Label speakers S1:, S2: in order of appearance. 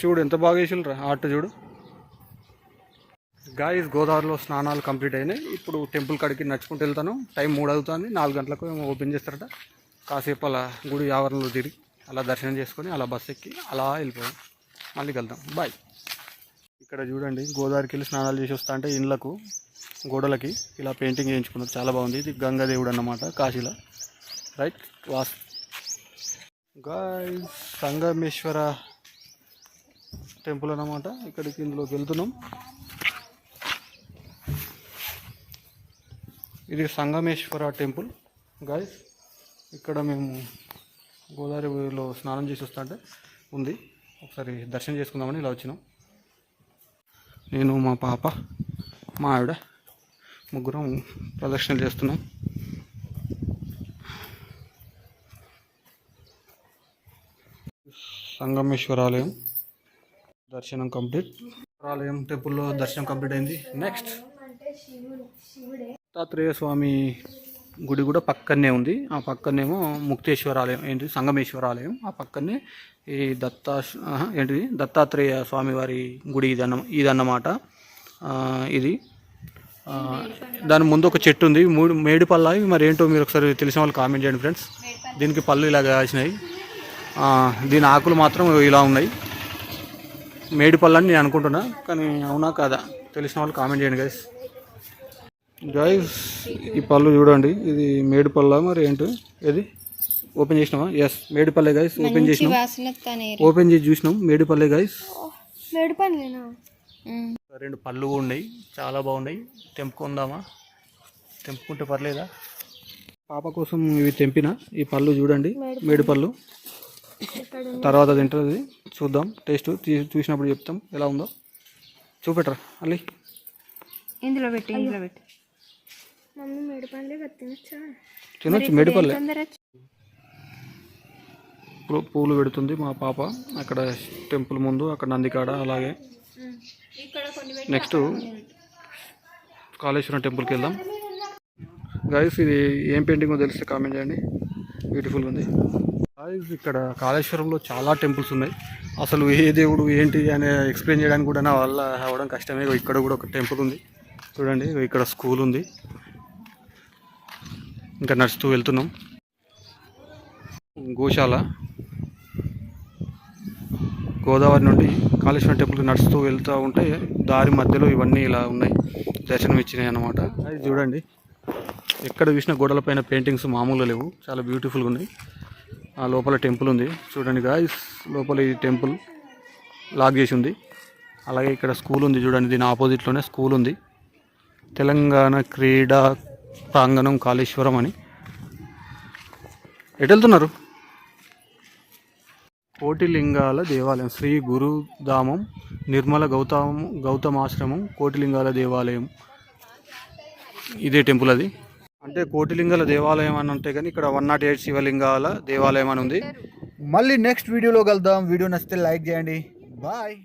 S1: చూడు ఎంత బాగా వేసిల్రా ఆట చూడు. గాయస్ గోదావరిలో స్నానాలు కంప్లీట్ అయినాయి. ఇప్పుడు టెంపుల్ కాడికి నడుచుకుంటూ వెళ్తాను. టైం మూడు అవుతుంది. నాలుగు గంటలకు ఏమో ఓపెన్ చేస్తారట. కాసేపు అలా గుడి ఆవరణలో తిరిగి అలా దర్శనం చేసుకొని అలా బస్ ఎక్కి అలా వెళ్ళిపోయాం మళ్ళీ వెళ్దాం బాయ్ ఇక్కడ చూడండి గోదావరికి వెళ్ళి స్నానాలు చేసి వస్తా అంటే ఇండ్లకు గోడలకి ఇలా పెయింటింగ్ చేయించుకున్నారు. చాలా బాగుంది. ఇది గంగాదేవుడు అన్నమాట కాశీలో. రైట్ వాస్. గాయ్ సంగమేశ్వర టెంపుల్ అన్నమాట. ఇక్కడికి ఇందులోకి వెళ్తున్నాం. ఇది సంగమేశ్వర టెంపుల్. గాయస్ ఇక్కడ మేము గోదావరిలో స్నానం చేసి వస్తుంటే ఉంది. ఒకసారి దర్శనం చేసుకుందామని ఇలా వచ్చినాం. నేను మా పాప మా ఆవిడ ముగ్గురం ప్రదక్షిణలు చేస్తున్నాం. సంగమేశ్వర ఆలయం. దర్శనం కంప్లీట్. ఆలయం టెంపుల్లో దర్శనం కంప్లీట్ అయింది. నెక్స్ట్ దత్తాత్రేయ స్వామి గుడి కూడా పక్కనే ఉంది. ఆ పక్కనేమో ముక్తేశ్వర ఆలయం ఏంటి? సంగమేశ్వర ఆలయం ఆ పక్కనే ఈ దత్తా ఏంటిది? దత్తాత్రేయ స్వామి వారి గుడి ఇదన్న ఇదన్నమాట ఇది దాని ముందు ఒక చెట్టు ఉంది. మూడు మేడి పళ్ళ మరి ఏంటో మీరు ఒకసారి తెలిసిన వాళ్ళు కామెంట్ చేయండి ఫ్రెండ్స్. దీనికి పళ్ళు ఇలా కాసినాయి. దీని ఆకులు మాత్రం ఇలా ఉన్నాయి. మేడి పళ్ళు అని నేను అనుకుంటున్నా కానీ అవునా కాదా? తెలిసిన వాళ్ళు కామెంట్ చేయండి గైస్ గైస్ ఈ పళ్ళు చూడండి ఇది మేడి పళ్ళ మరి ఏంటి? ఇది ఓపెన్ చేసినావా ఎస్ మేడి పల్లె గైస్ ఓపెన్ చేసినాం. ఓపెన్ చేసి చూసినాం మేడి పల్లె గైస్ రెండు పళ్ళు ఉన్నాయి చాలా బాగున్నాయి. తెంపుకుందామా? తెంపుకుంటే పర్లేదా? పాప కోసం ఇవి తెంపిన ఈ పళ్ళు చూడండి మేడి పళ్ళు తర్వాత తింటుంది. చూద్దాం. టేస్ట్ చూసినప్పుడు చెప్తాం. ఎలా ఉందో. చూపెట్టరా అల్లి.
S2: ఇందులో పెట్టి ఇందులో పెట్టి.
S3: మమ్మీ మేడి పండ్లే కత్తినచ్చా
S1: తినొచ్చు మేడి పల్లె
S2: తొందర
S1: పూ- పూలు పెడుతుంది మా పాప. అక్కడ టెంపుల్ ముందు అక్కడ నందికాడ అలాగే. నెక్స్ట్ కాళేశ్వరం టెంపుల్కి వెళ్దాం. గైస్ ఇది ఏం పెయింటింగో తెలిస్తే కామెంట్ చేయండి. బ్యూటిఫుల్ ఉంది. ఇక్కడ కాళేశ్వరంలో చాలా టెంపుల్స్ ఉన్నాయి. అసలు ఏ దేవుడు ఏంటి అని ఎక్స్ప్లెయిన్ చేయడానికి కూడా నా వల్ల అవ్వడం కష్టమే. ఇక్కడ కూడా ఒక టెంపుల్ ఉంది. చూడండి ఇక్కడ స్కూల్ ఉంది. ఇంకా నడుస్తూ వెళ్తున్నాం. గోశాల. గోదావరి నుండి కాళేశ్వరం టెంపుల్కి నడుస్తూ వెళ్తూ ఉంటే దారి మధ్యలో ఇవన్నీ ఇలా ఉన్నాయి. దర్శనం ఇచ్చినాయి అన్నమాట. అది చూడండి. ఎక్కడ చూసిన గోడల పైన పెయింటింగ్స్ మామూలు లేవు. చాలా బ్యూటిఫుల్గా ఉన్నాయి. ఆ లోపల టెంపుల్ ఉంది. చూడండి గాయస్ లోపల ఈ టెంపుల్ లాక్ చేసి ఉంది. అలాగే ఇక్కడ స్కూల్ ఉంది చూడండి దీని ఆపోజిట్లోనే స్కూల్ ఉంది. తెలంగాణ క్రీడా ప్రాంగణం కాళేశ్వరం అని. ఎటు వెళ్తున్నారు? కోటిలింగాల దేవాలయం శ్రీ గురుధామం నిర్మల గౌతమ గౌతమాశ్రమం కోటిలింగాల దేవాలయం. ఇదే టెంపుల్ అది. అంటే కోటిలింగాల దేవాలయం అని ఉంటే కానీ ఇక్కడ వన్ నాట్ ఎయిట్ శివలింగాల దేవాలయం అని ఉంది.
S4: మళ్ళీ నెక్స్ట్ వీడియోలో కలుద్దాం. వీడియో నచ్చితే లైక్ చేయండి. బాయ్